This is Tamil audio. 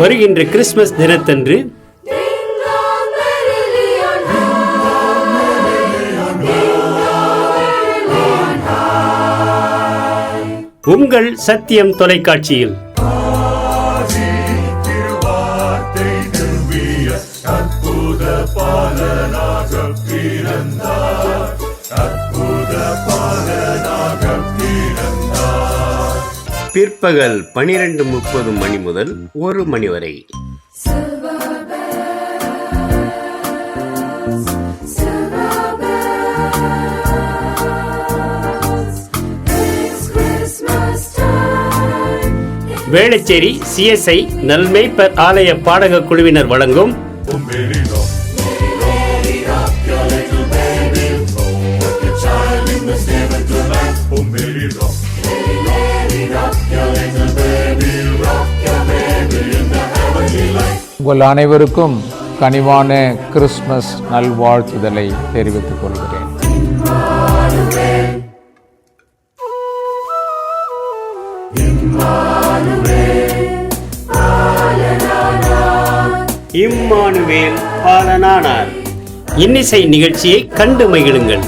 வருகின்ற கிறிஸ்துமஸ் தினத்தன்று உங்கள் சத்தியம் தொலைக்காட்சியில். அற்புத பாலனாக பிறந்தார். அற்புத பாலனாக பிற்பகல் பனிரெண்டு முப்பது மணி முதல் ஒரு மணி வரை. வேளச்சேரி சிஎஸ்ஐ நல்மேய்ப்பர் ஆலய பாடக குழுவினர் வழங்கும் உங்கள் அனைவருக்கும் கனிவான கிறிஸ்மஸ் நல்வாழ்த்துதலை தெரிவித்துக் கொள்கிறேன். இம்மானுவேல் பாலனானார். இன்னிசை நிகழ்ச்சியை கண்டு மகிழுங்கள்.